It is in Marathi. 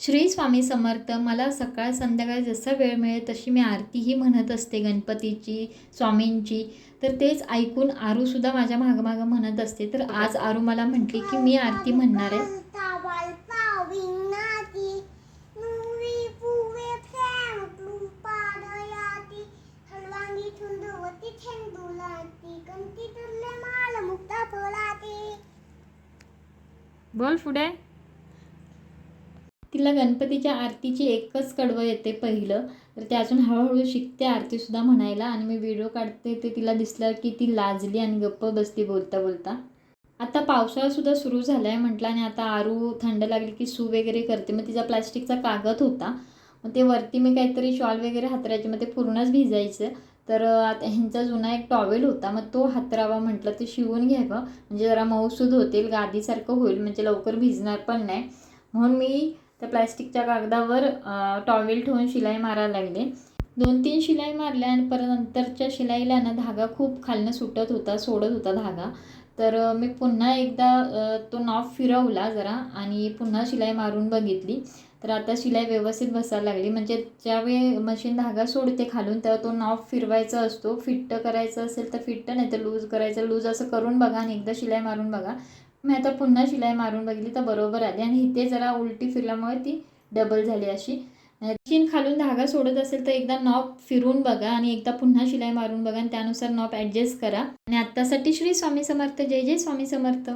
श्री स्वामी समर्थ मला सकाळ संध्याकाळ जसा वेळ मिळेल तशी मी आरतीही म्हणत असते गणपतीची स्वामींची. तर तेच ऐकून आरूसुद्धा माझ्या मागमाग म्हणत असते. तर आज आरू मला म्हटली की मी आरती म्हणणार आहे. बोल पुढे. तिला गणपतीच्या आरतीची एकच कडवं येते पहिलं. तर ते अजून हळूहळू शिकते आरतीसुद्धा म्हणायला आणि मी व्हिडिओ काढते ते तिला दिसलं की ती लाजली आणि गप्प बसली बोलता बोलता. आता पावसाळासुद्धा सुरू झाला आहे म्हटलं आणि आता आरू थंड लागली की सू वगैरे करते. मग तिचा प्लास्टिकचा कागद होता. मग ते वरती मी काहीतरी शॉल वगैरे हातरायचे. मग ते पूर्णच भिजायचं. तर आता ह्यांचा जुना एक टॉवेल होता. मग तो हातरावा म्हटलं ते शिवून घ्यावं. म्हणजे जरा मऊसूद होतील गादीसारखं होईल. म्हणजे लवकर भिजणार पण नाही. म्हणून मी त्या प्लॅस्टिकच्या कागदावर टॉवेल ठेवून शिलाई मारायला लागले. दोन तीन शिलाई मारल्या आणि परत नंतरच्या शिलाईला ना धागा खूप खालनं सुटत होता सोडत होता धागा. तर मी पुन्हा एकदा तो नॉब फिरवला जरा आणि पुन्हा शिलाई मारून बघितली. तर आता शिलाई व्यवस्थित बसायला लागली. म्हणजे ज्यावेळी मशीन धागा सोडते खालून तेव्हा तो नॉब फिरवायचा असतो. फिट्ट करायचं असेल तर फिट्ट नाही तर लूज करायचं. लूज असं करून बघा आणि एकदा शिलाई मारून बघा. मी आता पुन्हा शिलाई मारून बघितली तर बरोबर आली. आणि इथे जरा उलटी फिरल्यामुळे ती डबल झाली अशी. मशीन खालून धागा सोडत असेल तर एकदा नॉप फिरून बघा आणि एकदा पुन्हा शिलाई मारून बघा आणि त्यानुसार नॉप ॲडजस्ट करा. आणि आत्तासाठी श्री स्वामी समर्थ. जय जय स्वामी समर्थ.